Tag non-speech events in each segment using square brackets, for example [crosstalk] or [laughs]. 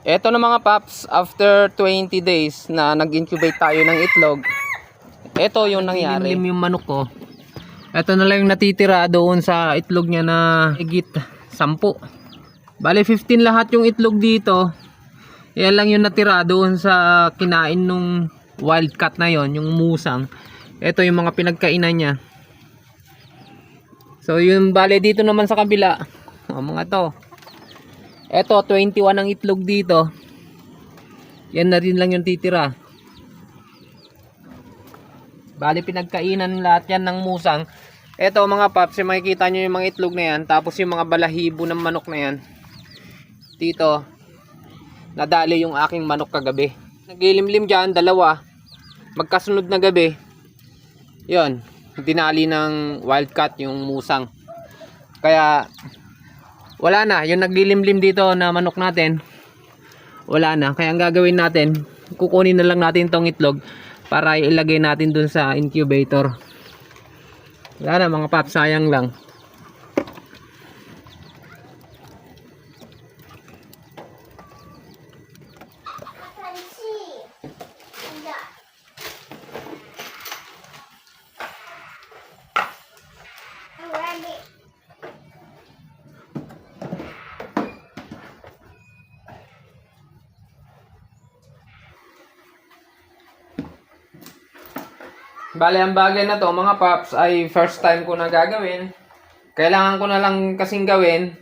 Eto na mga paps, after 20 days na nag-incubate tayo ng itlog, eto yung nangyari. Limlim yung manok ko. Ito na lang yung natitira doon sa itlog niya na higit 10. Bale 15 lahat yung itlog dito. Yan lang yung natira doon sa kinain nung wildcat na yon, yung musang. Ito yung mga pinagkainan niya. So yung bale dito naman sa kabila. O mga to. Ito 21 ang itlog dito. Yan na rin lang yung titira. Bali pinagkainan lahat yan ng musang. Ito mga paps, makikita nyo yung mga itlog na yan. Tapos yung mga balahibo ng manok na yan. Dito, nadali yung aking manok kagabi. Nagilimlim dyan, dalawa. Magkasunod na gabi. Yon, dinali ng wildcat yung musang. Kaya, wala na. Yung naglilimlim dito na manok natin, wala na. Kaya ang gagawin natin, kukunin na lang natin tong itlog para ilagay natin dun sa incubator. Wala na mga paps, sayang lang. Bale, ang bagay na to mga paps ay first time ko na gagawin. Kailangan ko na lang kasing gawin.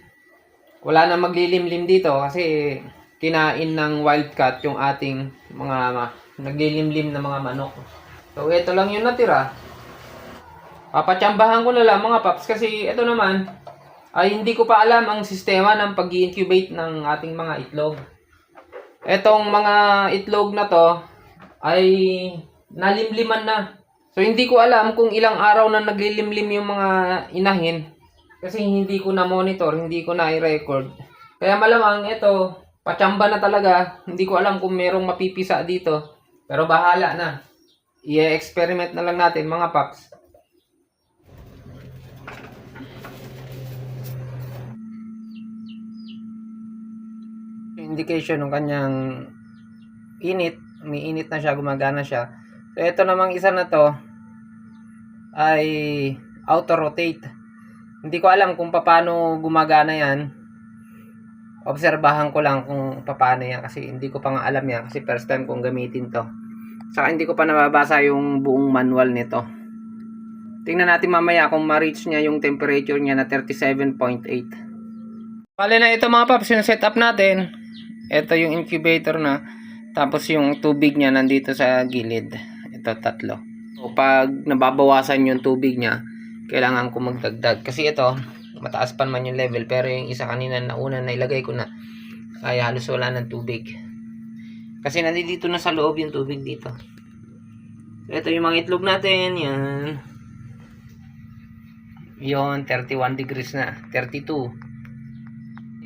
Wala na maglilimlim dito kasi kinain ng wildcat yung ating mga naglilimlim na mga manok. So, ito lang yung natira. Papatsambahan ko na lang mga paps kasi ito naman ay hindi ko pa alam ang sistema ng pag incubate ng ating mga itlog. Etong mga itlog na to ay nalimliman na. So hindi ko alam kung ilang araw na naglilimlim yung mga inahin kasi hindi ko na monitor, hindi ko na i-record. Kaya malamang ito, patsamba na talaga. Hindi ko alam kung merong mapipisa dito. Pero bahala na. I-experiment na lang natin mga paps. Indication ng kanyang init, umiinit na siya, gumagana siya. So ito namang isa na to ay auto rotate. Hindi ko alam kung paano gumagana yan. Obserbahan ko lang kung paano yan kasi hindi ko pa nga alam yan kasi first time kong gamitin to. Saka hindi ko pa nababasa yung buong manual nito. Tingnan natin mamaya kung ma-reach niya yung temperature niya na 37.8. Bale na ito mga paps, yung setup natin. Ito yung incubator na. Tapos yung tubig niya nandito sa gilid. Ito tatlo. So, pag nababawasan yung tubig niya, kailangan ko magdagdag. Kasi ito, mataas pa naman yung level. Pero yung isa kanina na una na ilagay ko na, ay halos wala ng tubig. Kasi nandito na sa loob yung tubig dito. So, ito yung mga itlog natin. Yan. Yon 31 degrees na. 32.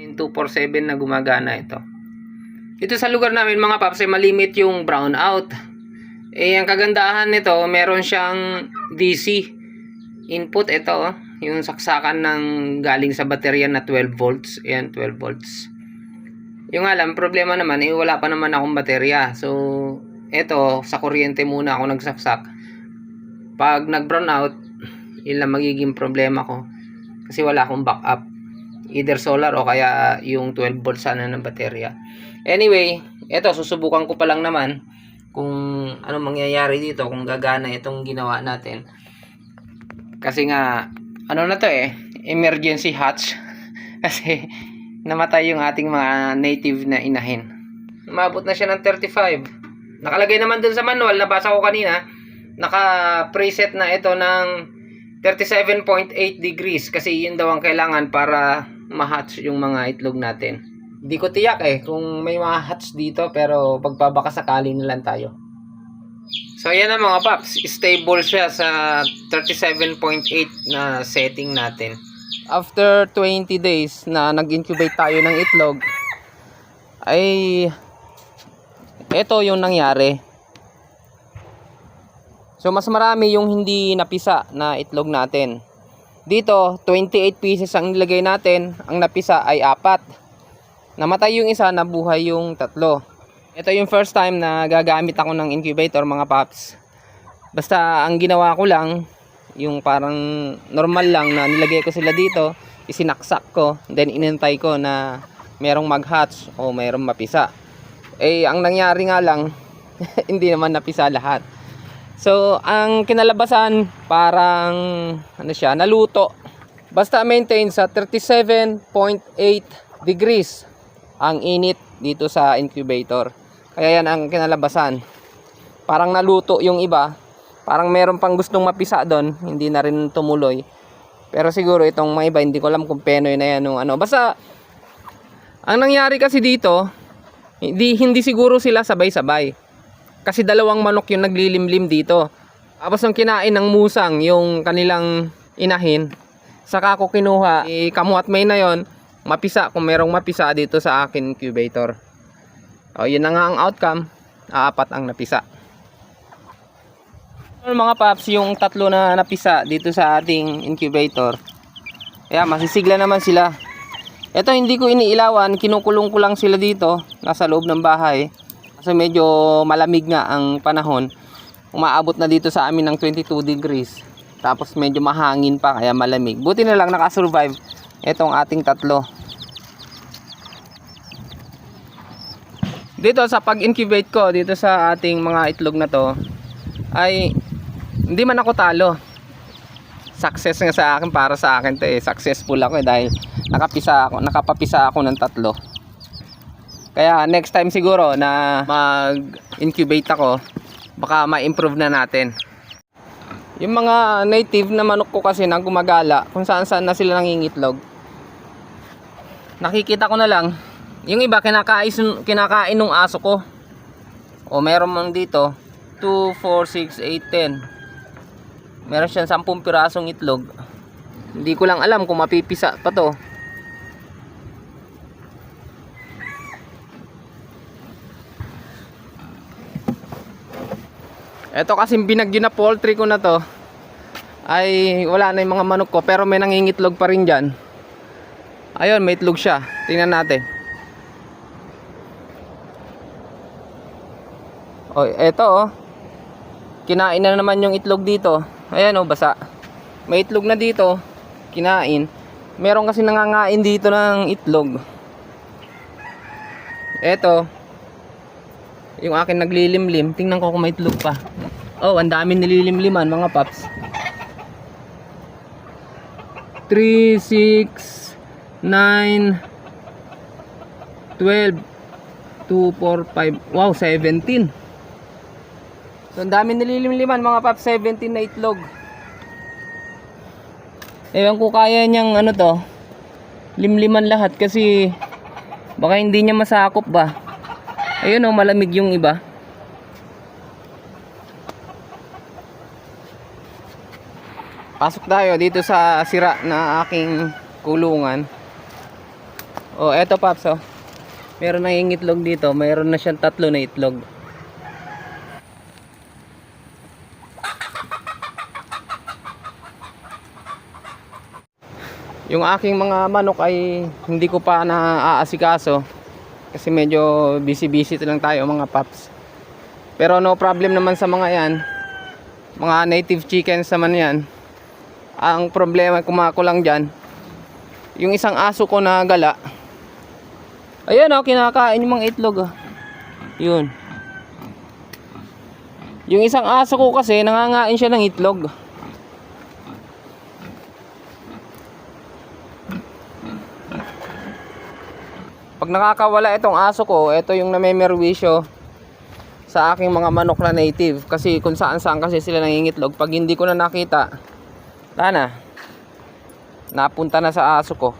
Yung 247 na gumagana ito. Dito sa lugar namin mga paps ay malimit yung brown out. Eh, ang kagandahan nito, meron siyang DC input. Ito, oh, yung saksakan ng galing sa baterya na 12 volts. Ayan, 12 volts. Yung alam, problema naman, eh, wala pa naman akong baterya. So, ito, sa kuryente muna ako nagsaksak. Pag nag-brown out, yun lang magiging problema ko. Kasi wala akong backup. Either solar o kaya yung 12 volts sana ng baterya. Anyway, ito, susubukan ko pa lang naman kung ano mangyayari dito kung gagana itong ginawa natin. Kasi nga ano na to eh emergency hatch. [laughs] Kasi namatay yung ating mga native na inahin. Umabot na siya ng 35 nakalagay naman dun sa manual nabasa ko kanina naka preset na ito ng 37.8 degrees. Kasi yun daw ang kailangan para ma-hatch yung mga itlog natin hindi ko tiyak eh kung may mga hatch dito pero pagbabaka sakali na lang tayo. So ayan na mga paps, stable siya sa 37.8 na setting natin. After 20 days na nag-incubate tayo ng itlog, ay ito yung nangyari. So mas marami yung hindi napisa na itlog natin. Dito, 28 pieces ang nilagay natin, ang napisa ay apat. Namatay yung isa, nabuhay yung tatlo. Ito yung first time na gagamit ako ng incubator mga paps. Basta ang ginawa ko lang, yung parang normal lang na nilagay ko sila dito, isinaksak ko, then inintay ko na merong mag-hatch o merong mapisa. Eh, ang nangyari nga lang, [laughs] hindi naman napisa lahat. So, ang kinalabasan, parang, ano siya, naluto. Basta maintain sa 37.8 degrees ang init dito sa incubator. Kaya yan ang kinalabasan. Parang naluto yung iba. Parang meron pang gustong mapisa doon, hindi na rin tumuloy. Pero siguro itong mga iba, hindi ko alam kung penoy na yan ano. Basta, ang nangyari kasi dito, hindi, hindi siguro sila sabay-sabay. Kasi dalawang manok yung naglilimlim dito. Tapos nung kinain ng musang yung kanilang inahin, saka ko kinuha, eh, kamuat may na yon mapisa kung merong mapisa dito sa akin incubator. O, yun na nga ang outcome, apat ang napisa. Mga paps, yung tatlo na napisa dito sa ating incubator, kaya masisigla naman sila. Ito hindi ko iniilawan, kinukulong ko lang sila dito, nasa loob ng bahay. Kasi medyo malamig nga ang panahon. Umaabot na dito sa amin ng 22 degrees. Tapos medyo mahangin pa kaya malamig. Buti na lang nakasurvive itong ating tatlo. Dito sa pag-incubate ko dito sa ating mga itlog na to ay hindi man ako talo. Success nga sa akin para sa akin to eh. Successful ako eh dahil nakapisa ako, nakapapisa ako ng tatlo. Kaya next time siguro na mag-incubate ako, baka ma-improve na natin. Yung mga native na manok ko kasi na gumagala, kung saan saan na sila nangingitlog. Nakikita ko na lang, yung iba kinakain, kinakain ng aso ko. O meron man dito, 2, 4, 6, 8, 10. Meron siyang 10 pirasong itlog. Hindi ko lang alam kung mapipisa pa to. Ito kasi binagyo na poultry ko na to ay wala na yung mga manok ko pero may nangingitlog pa rin dyan. Ayun, may itlog siya. Tingnan natin. Oh, eto oh. Kinain na naman yung itlog dito. Ayan oh, basa. May itlog na dito. Kinain. Meron kasi nangangain dito ng itlog. Eto. Yung akin naglilimlim. Tingnan ko kung may itlog pa. Oh, ang dami nililimliman mga paps. 3, 6, 9, 12, 2, 4, 5, wow, 17. So, ang dami nililimliman mga paps, 17 na itlog. Ewan ko kaya niyang ano to, limliman lahat kasi baka hindi niya masakop ba. Ayun oh, malamig yung iba. Pasok tayo dito sa sira na aking kulungan. Oh, eto paps oh. Meron yung itlog dito, mayroon na siyang tatlo na itlog. Yung aking mga manok ay hindi ko pa naaasikaso kasi medyo busy-busy lang tayo mga paps. Pero no problem naman sa mga yan. Mga native chickens naman yan. Ang problema kumako lang dyan. Yung isang aso ko na gala. Ayan oh, kinakain yung mga itlog oh. Yun. Yung isang aso ko kasi nangangain siya ng itlog. Pag nakakawala itong aso ko, ito yung namemerwisyo sa aking mga manok na native. Kasi kung saan saan kasi sila nangingitlog. Pag hindi ko na nakita, wala na. Napunta na sa aso ko.